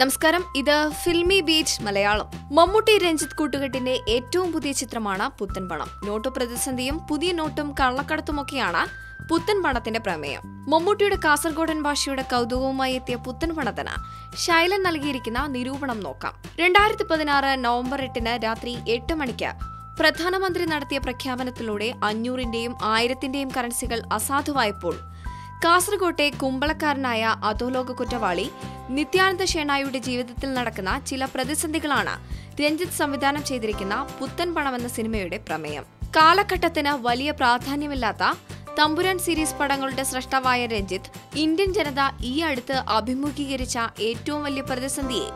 നമസ്കാരം. ഇത് filmy beach Malayalam. Mammootty Ranjith കൂട്ടുകെട്ടിന്റെ ഏറ്റവും പുതിയ ചിത്രമാണ് പുത്തൻ പണം. നോട്ട് പ്രതിസന്ധിയും പുതിയ നോട്ടും കള്ളക്കടത്തുമൊക്കെയാണ് പുത്തൻ പണത്തിന്റെ പ്രമേയം. മമ്മൂട്ടിയുടെ കാസർഗോഡൻ ഭാഷയുടെ കൗതുകവുമായി എത്തിയ പുത്തൻ പണത്തിന് ശൈലൻ നൽകിയിരിക്കുന്ന നിരൂപണം നോക്കാം. രണ്ടായിരത്തി പതിനാറ് നവംബർ എട്ടിന് രാത്രി എട്ട് മണിക്ക് പ്രധാനമന്ത്രി നടത്തിയ പ്രഖ്യാപനത്തിലൂടെ അഞ്ഞൂറിന്റെയും ആയിരത്തിന്റെയും കറൻസികൾ അസാധുവായപ്പോൾ കാസർകോട്ടെ കുമ്പളക്കാരനായ അധോലോക കുറ്റവാളി നിത്യാനന്ദ ഷേണായുടെ ജീവിതത്തിൽ നടക്കുന്ന ചില പ്രതിസന്ധികളാണ് രഞ്ജിത്ത് സംവിധാനം ചെയ്തിരിക്കുന്ന പുത്തൻ പണം എന്ന സിനിമയുടെ പ്രമേയം. കാലഘട്ടത്തിന് വലിയ പ്രാധാന്യമില്ലാത്ത തമ്പുരാൻ സീരീസ് പടങ്ങളുടെ സൃഷ്ടാവായ രഞ്ജിത്ത് ഇന്ത്യൻ ജനത ഈ അടുത്ത് അഭിമുഖീകരിച്ച ഏറ്റവും വലിയ പ്രതിസന്ധിയെ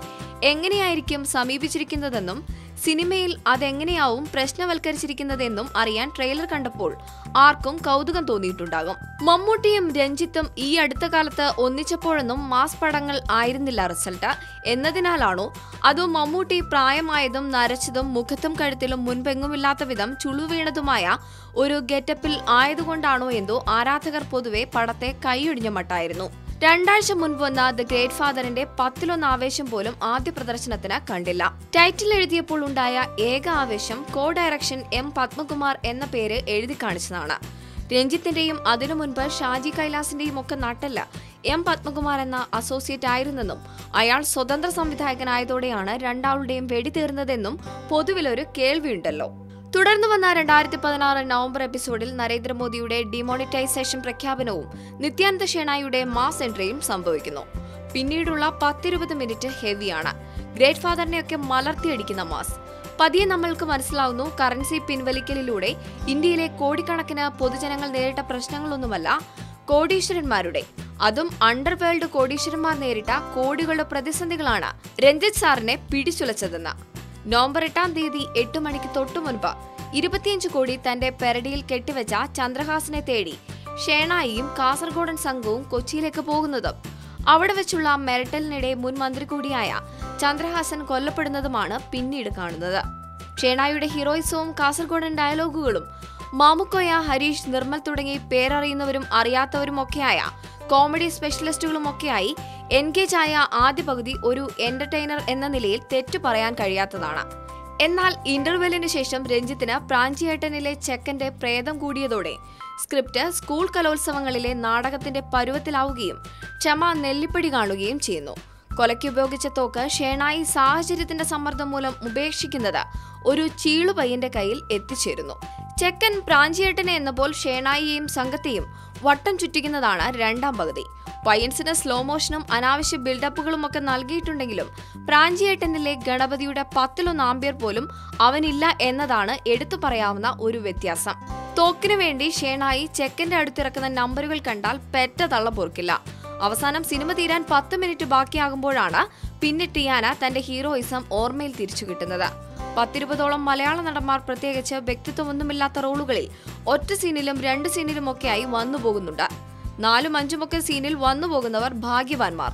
എങ്ങനെയായിരിക്കും സമീപിച്ചിരിക്കുന്നതെന്നും സിനിമയിൽ അതെങ്ങനെയാവും പ്രശ്നവൽക്കരിച്ചിരിക്കുന്നതെന്നും അറിയാൻ ട്രെയിലർ കണ്ടപ്പോൾ ആർക്കും കൗതുകം തോന്നിയിട്ടുണ്ടാകും. മമ്മൂട്ടിയും രഞ്ജിത്തും ഈ അടുത്ത കാലത്ത് ഒന്നിച്ചപ്പോഴൊന്നും മാസ് പടങ്ങൾ ആയിരുന്നില്ല റിസൾട്ട്. എന്നതിനാലാണോ? അതോ മമ്മൂട്ടി പ്രായമായതും നരച്ചതും മുഖത്തും കഴുത്തിലും മുൻപെങ്ങുമില്ലാത്ത വിധം ചുളുവീണതുമായ ഒരു ഗെറ്റപ്പിൽ ആയതുകൊണ്ടാണോ എന്തോ ആരാധകർ പൊതുവെ പടത്തെ കൈയൊഴിഞ്ഞ മട്ടായിരുന്നു. രണ്ടാഴ്ച മുൻപ് വന്ന ദ ഗ്രേറ്റ് ഫാദറിന്റെ പത്തിലൊന്ന് ആവേശം പോലും ആദ്യ പ്രദർശനത്തിന് കണ്ടില്ല. ടൈറ്റിൽ എഴുതിയപ്പോൾ ഉണ്ടായ ഏക ആവേശം കോ ഡയറക്ഷൻ എം പത്മകുമാർ എന്ന പേര് എഴുതി കാണിച്ചതാണ്. രഞ്ജിത്തിന്റെയും അതിനു മുൻപ് ഷാജി കൈലാസിന്റെയും ഒക്കെ നട്ടല്ല എം പത്മകുമാർ എന്ന അസോസിയേറ്റ് ആയിരുന്നെന്നും അയാൾ സ്വതന്ത്ര സംവിധായകനായതോടെയാണ് രണ്ടാളുടെയും വെടിതീർന്നതെന്നും പൊതുവിലൊരു കേൾവിയുണ്ടല്ലോ. തുടർന്ന് വന്ന രണ്ടായിരത്തി പതിനാറ് നവംബർ എപ്പിസോഡിൽ നരേന്ദ്രമോദിയുടെ ഡിമോണിറ്റൈസേഷൻ പ്രഖ്യാപനവും നിത്യാനന്ദ ഷേണായിയുടെ മാസ് എൻട്രിയും സംഭവിക്കുന്നു. പിന്നീടുള്ള പത്തിരുപത് മിനിറ്റ് ഹെവിയാണ് ഗ്രേറ്റ് ഫാദറിനെയൊക്കെ മലർത്തിയടിക്കുന്ന മാസ് പതിയെ നമ്മൾക്ക് മനസ്സിലാവുന്നു കറൻസി പിൻവലിക്കലിലൂടെ ഇന്ത്യയിലെ കോടിക്കണക്കിന് പൊതുജനങ്ങൾ നേരിട്ട പ്രശ്നങ്ങളൊന്നുമല്ല കോടീശ്വരന്മാരുടെ. അതും അണ്ടർവേൾഡ് കോടീശ്വരന്മാർ നേരിട്ട കോടികളുടെ പ്രതിസന്ധികളാണ് രഞ്ജിത് സാറിനെ പിടിച്ചുലച്ചതെന്ന്. നവംബർ എട്ടാം തീയതി എട്ട് മണിക്ക് തൊട്ടു മുൻപ് ഇരുപത്തിയഞ്ച് കോടി തന്റെ പെരടിയിൽ കെട്ടിവെച്ച ചന്ദ്രഹാസനെ തേടി ഷേണായിയും കാസർഗോഡൻ സംഘവും കൊച്ചിയിലേക്ക് പോകുന്നതും അവിടെ വെച്ചുള്ള മെരട്ടലിനിടെ മുൻ മന്ത്രി കൂടിയായ ചന്ദ്രഹാസൻ കൊല്ലപ്പെടുന്നതുമാണ് പിന്നീട് കാണുന്നത്. ഷേണായിയുടെ ഹീറോയിസവും കാസർഗോഡൻ ഡയലോഗുകളും മാമുക്കോയ ഹരീഷ് നിർമ്മൽ തുടങ്ങി പേരറിയുന്നവരും അറിയാത്തവരുമൊക്കെയായ കോമഡി സ്പെഷ്യലിസ്റ്റുകളുമൊക്കെയായി എൻഗേജ് ചായ ആദ്യ പകുതി ഒരു എന്റർടൈനർ എന്ന നിലയിൽ തെറ്റു പറയാൻ കഴിയാത്തതാണ്. എന്നാൽ ഇന്റർവെല്ലിന് ശേഷം രഞ്ജിത്തിന് പ്രാഞ്ചിയേട്ടനിലെ ചെക്കന്റെ പ്രേതം കൂടിയതോടെ സ്ക്രിപ്റ്റ് സ്കൂൾ കലോത്സവങ്ങളിലെ നാടകത്തിന്റെ പരുവത്തിലാവുകയും ക്ഷമ നെല്ലിപ്പടി കാണുകയും ചെയ്യുന്നു. കൊലയ്ക്ക് ഉപയോഗിച്ച തോക്ക് ഷേണായി സാഹചര്യത്തിന്റെ സമ്മർദ്ദം മൂലം ഉപേക്ഷിക്കുന്നത് ഒരു ചീളുപയ്യന്റെ കയ്യിൽ എത്തിച്ചേരുന്നു. ചെക്കൻ പ്രാഞ്ചിയേട്ടനെ എന്നപ്പോൾ ഷേണായിയെയും സംഘത്തെയും വട്ടം ചുറ്റിക്കുന്നതാണ് രണ്ടാം പകുതി. പയ്യൻസിന് സ്ലോ മോഷനും അനാവശ്യ ബിൽഡപ്പുകളും ഒക്കെ നൽകിയിട്ടുണ്ടെങ്കിലും പ്രാഞ്ചിയേട്ടനിലെ ഗണപതിയുടെ പത്തിലൊന്ന് ആമ്പിയർ പോലും അവനില്ല എന്നതാണ് എടുത്തു പറയാവുന്ന ഒരു വ്യത്യാസം. തോക്കിനു വേണ്ടി ഷേണായി ചെക്കന്റെ അടുത്തിറക്കുന്ന നമ്പറുകൾ കണ്ടാൽ പെറ്റ തള്ള പൊറുക്കില്ല. അവസാനം സിനിമ തീരാൻ പത്ത് മിനിറ്റ് ബാക്കിയാകുമ്പോഴാണ് പിന്നെ ടിയാന തന്റെ ഹീറോയിസം ഓർമ്മയിൽ തിരിച്ചു കിട്ടുന്നത്. പത്തിരുപതോളം മലയാള നടന്മാർ പ്രത്യേകിച്ച് വ്യക്തിത്വമൊന്നുമില്ലാത്ത റോളുകളിൽ ഒറ്റ സീനിലും രണ്ട് സീനിലുമൊക്കെയായി വന്നു പോകുന്നുണ്ട്. നാലും അഞ്ചുമൊക്കെ സീനിൽ വന്നുപോകുന്നവർ ഭാഗ്യവാന്മാർ.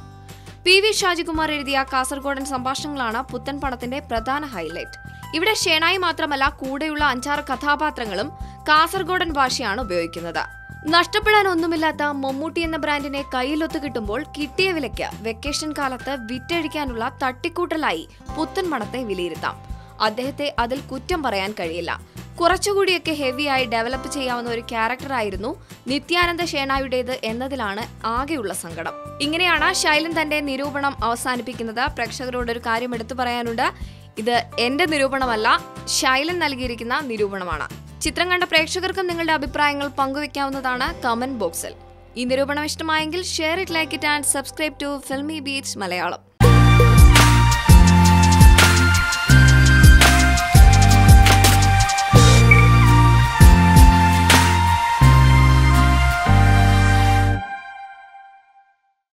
പി വി ഷാജികുമാർ എഴുതിയ കാസർഗോഡൻ സംഭാഷണങ്ങളാണ് പുത്തൻ പണത്തിന്റെ പ്രധാന ഹൈലൈറ്റ് ഇവിടെ ഷേണായി മാത്രമല്ല കൂടെയുള്ള അഞ്ചാറ് കഥാപാത്രങ്ങളും കാസർഗോഡൻ ഭാഷയാണ് ഉപയോഗിക്കുന്നത്. നഷ്ടപ്പെടാൻ ഒന്നുമില്ലാത്ത മമ്മൂട്ടി എന്ന ബ്രാൻഡിനെ കയ്യിലൊത്തു കിട്ടുമ്പോൾ കിട്ടിയ വിലയ്ക്ക് വെക്കേഷൻ കാലത്ത് വിറ്റഴിക്കാനുള്ള തട്ടിക്കൂട്ടലായി പുത്തൻ പണത്തെ വിലയിരുത്താം. അദ്ദേഹത്തെ അതിൽ കുറ്റം പറയാൻ കഴിയില്ല. കുറച്ചുകൂടിയൊക്കെ ഹെവിയായി ഡെവലപ്പ് ചെയ്യാവുന്ന ഒരു ക്യാരക്ടറായിരുന്നു നിത്യാനന്ദ ഷേണായുടേത് എന്നതിലാണ് ആകെയുള്ള സങ്കടം. ഇങ്ങനെയാണ് ശൈലൻ തന്റെ നിരൂപണം അവസാനിപ്പിക്കുന്നത്. പ്രേക്ഷകരോട് ഒരു കാര്യം എടുത്തു പറയാനുണ്ട്. ഇത് എന്റെ നിരൂപണമല്ല ശൈലൻ നൽകിയിരിക്കുന്ന നിരൂപണമാണ്. ചിത്രം കണ്ട പ്രേക്ഷകർക്കും നിങ്ങളുടെ അഭിപ്രായങ്ങൾ പങ്കുവെക്കാവുന്നതാണ് കമന്റ് ബോക്സിൽ. ഈ നിരൂപണം ഇഷ്ടമായെങ്കിൽ share it like it and subscribe to filmy beach Malayalam.